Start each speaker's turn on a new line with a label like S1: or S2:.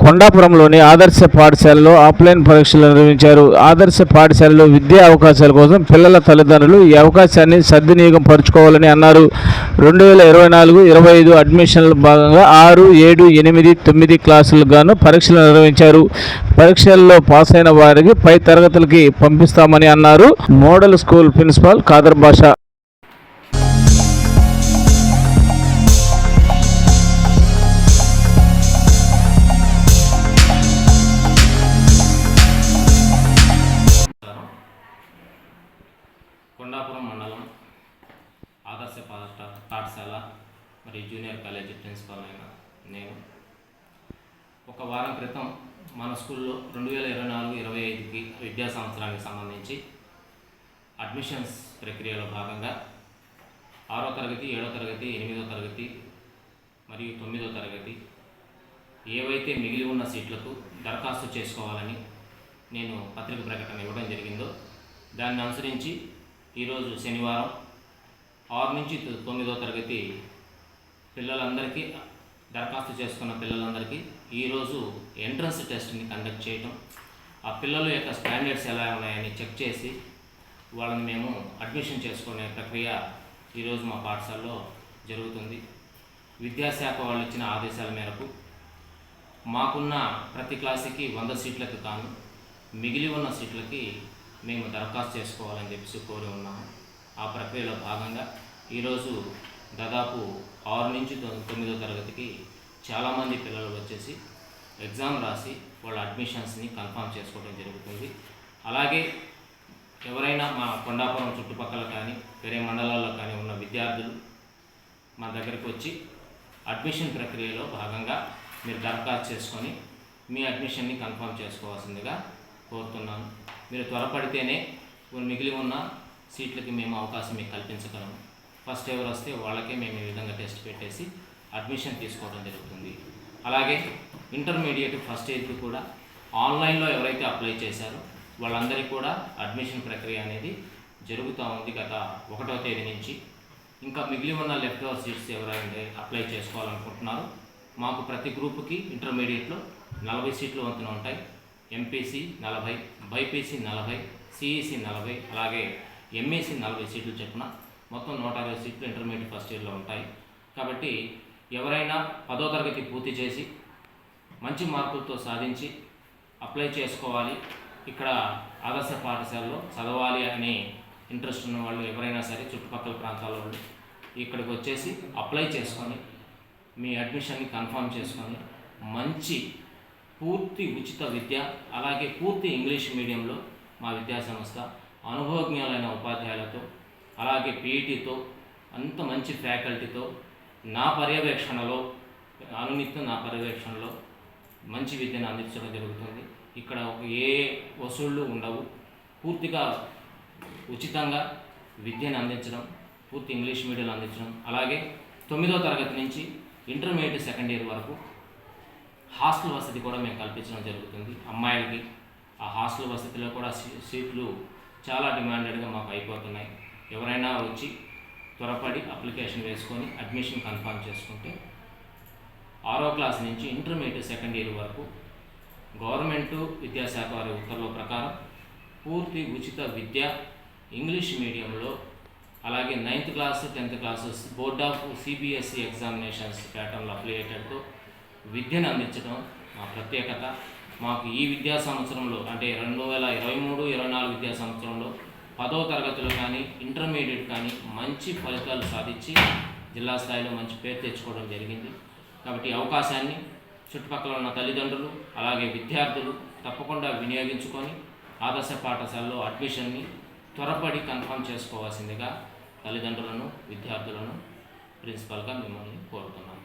S1: కొండాపురంలోని ఆదర్శ పాఠశాలలో ఆఫ్లైన్ పరీక్షలు నిర్వహించారు. ఆదర్శ పాఠశాలలో విద్యా అవకాశాల కోసం పిల్లల తల్లిదండ్రులు ఈ అవకాశాన్ని సద్వినియోగం పరుచుకోవాలని అన్నారు. రెండు వేల ఇరవై నాలుగు ఇరవై ఐదు అడ్మిషన్ల భాగంగా ఆరు ఏడు ఎనిమిది తొమ్మిది క్లాసులకు గాను పరీక్షలు నిర్వహించారు. పరీక్షల్లో పాస్ అయిన వారికి పై తరగతులకి పంపిస్తామని అన్నారు. Model school principal Khader Basha.
S2: Kondapuram మండలం ఆదర్శ పాఠ పాఠశాల మరియు జూనియర్ కాలేజీ ప్రిన్సిపాల్ అయిన నేను. ఒక వారం క్రితం మన స్కూల్లో రెండు వేల ఇరవై నాలుగు ఇరవై ఐదుకి విద్యా సంవత్సరానికి సంబంధించి అడ్మిషన్స్ ప్రక్రియలో భాగంగా ఆరో తరగతి ఏడో తరగతి ఎనిమిదో తరగతి మరియు తొమ్మిదో తరగతి ఏవైతే మిగిలి ఉన్న సీట్లకు దరఖాస్తు చేసుకోవాలని నేను పత్రిక ప్రకటన ఇవ్వడం జరిగిందో దాన్ని అనుసరించి ఈరోజు శనివారం ఆరు నుంచి తొమ్మిదో తరగతి పిల్లలందరికీ దరఖాస్తు చేసుకున్న పిల్లలందరికీ ఈరోజు ఎంట్రన్స్ టెస్ట్ని కండక్ట్ చేయటం. ఆ పిల్లల యొక్క స్టాండర్డ్స్ ఎలా ఉన్నాయని చెక్ చేసి వాళ్ళని మేము అడ్మిషన్ చేసుకునే ప్రక్రియ ఈరోజు మా పాఠశాలలో జరుగుతుంది. విద్యాశాఖ వాళ్ళు ఇచ్చిన ఆదేశాల మేరకు మాకున్న ప్రతి క్లాసుకి వంద సీట్లకు కాను మిగిలి ఉన్న సీట్లకి మేము దరఖాస్తు చేసుకోవాలని చెప్పేసి కోరి ఉన్నాము. ఆ ప్రక్రియలో భాగంగా ఈరోజు దాదాపు ఆరు నుంచి తొమ్మిదో తరగతికి చాలామంది పిల్లలు వచ్చేసి ఎగ్జామ్ రాసి వాళ్ళ అడ్మిషన్స్ని కన్ఫామ్ చేసుకోవడం జరుగుతుంది. అలాగే ఎవరైనా మా కొండాపురం చుట్టుపక్కల కానీ వేరే మండలాల్లో కానీ ఉన్న విద్యార్థులు మా దగ్గరికి వచ్చి అడ్మిషన్ ప్రక్రియలో భాగంగా మీరు దరఖాస్తు చేసుకొని మీ అడ్మిషన్ని కన్ఫర్మ్ చేసుకోవాల్సిందిగా కోరుతున్నాను. మీరు త్వరపడితేనే మిగిలి ఉన్న సీట్లకి మేము అవకాశం మీకు కల్పించగలము ఫస్ట్ ఎవరు వస్తే వాళ్ళకే మేము ఈ విధంగా టెస్ట్ పెట్టేసి అడ్మిషన్ తీసుకోవడం జరుగుతుంది. అలాగే ఇంటర్మీడియట్ ఫస్ట్ ఇయర్కి కూడా ఆన్లైన్లో ఎవరైతే అప్లై చేశారో వాళ్ళందరికీ కూడా అడ్మిషన్ ప్రక్రియ అనేది జరుగుతూ ఉంది గత ఒకటో తేదీ నుంచి. ఇంకా మిగిలి ఉన్న లెఫ్ట్ ఓవర్ సీట్స్ ఎవరైతే అప్లై చేసుకోవాలనుకుంటున్నారో మాకు ప్రతి గ్రూప్కి ఇంటర్మీడియట్లో నలభై సీట్లు వంతున ఉంటాయి. ఎంపీసీ నలభై బైపీసీ నలభై సిఈసీ నలభై అలాగే ఎంఈసీ నలభై సీట్లు చొప్పున మొత్తం నూట అరవై సీట్లు ఇంటర్మీడియట్ ఫస్ట్ ఇయర్లో ఉంటాయి. కాబట్టి ఎవరైనా పదో తరగతి పూర్తి చేసి మంచి మార్కులతో సాధించి అప్లై చేసుకోవాలి. ఇక్కడ ఆదర్శ పాఠశాలలో చదవాలి అనే ఇంట్రెస్ట్ ఉన్న వాళ్ళు ఎవరైనా సరే చుట్టుపక్కల ప్రాంతాల వాళ్ళు ఇక్కడికి వచ్చేసి అప్లై చేసుకొని మీ అడ్మిషన్ని కన్ఫర్మ్ చేసుకొని మంచి పూర్తి ఉచిత విద్య అలాగే పూర్తి ఇంగ్లీష్ మీడియంలో మా విద్యాసంస్థ అనుభవజ్ఞాలైన అనుభవజ్ఞులైన ఉపాధ్యాయులతో అలాగే పీఈటీతో అంత మంచి ఫ్యాకల్టీతో నా పర్యవేక్షణలో అనునిత్యం నా పర్యవేక్షణలో మంచి విద్యను అందించడం జరుగుతుంది. ఇక్కడ ఒక ఏ వసూళ్ళు ఉండవు. పూర్తిగా ఉచితంగా విద్యను అందించడం పూర్తి ఇంగ్లీష్ మీడియంలో అందించడం అలాగే తొమ్మిదో తరగతి నుంచి ఇంటర్మీడియట్ సెకండ్ ఇయర్ వరకు హాస్టల్ వసతి కూడా మేము కల్పించడం జరుగుతుంది. అమ్మాయిలకి ఆ హాస్టల్ వసతిలో కూడా సీట్లు చాలా డిమాండెడ్గా మాకు అయిపోతున్నాయి. ఎవరైనా వచ్చి త్వరపడి అప్లికేషన్ వేసుకొని అడ్మిషన్ కన్ఫర్మ్ చేసుకుంటే ఆరో క్లాస్ నుంచి ఇంటర్మీడియట్ సెకండ్ ఇయర్ వరకు గవర్నమెంట్ విద్యాశాఖ వారి ఉత్తర్వుల ప్రకారం పూర్తి ఉచిత విద్య ఇంగ్లీష్ మీడియంలో అలాగే ninth class tenth classes board of CBSE examinations ప్యాటర్న్లో అఫిలియేటెడ్తో విద్యను అందించడం మా ప్రత్యేకత. మాకు ఈ విద్యా సంవత్సరంలో అంటే రెండు వేల ఇరవై మూడు ఇరవై నాలుగు విద్యా సంవత్సరంలో పదో తరగతిలో కానీ ఇంటర్మీడియట్ కానీ మంచి ఫలితాలు సాధించి జిల్లా స్థాయిలో మంచి పేరు తెచ్చుకోవడం జరిగింది. కాబట్టి అవకాశాన్ని చుట్టుపక్కల ఉన్న తల్లిదండ్రులు అలాగే విద్యార్థులు తప్పకుండా వినియోగించుకొని ఆదర్శ పాఠశాలలో అడ్మిషన్ని త్వరపడి కన్ఫర్మ్ చేసుకోవాల్సిందిగా తల్లిదండ్రులను విద్యార్థులను ప్రిన్సిపల్గా మిమ్మల్ని కోరుతున్నాను.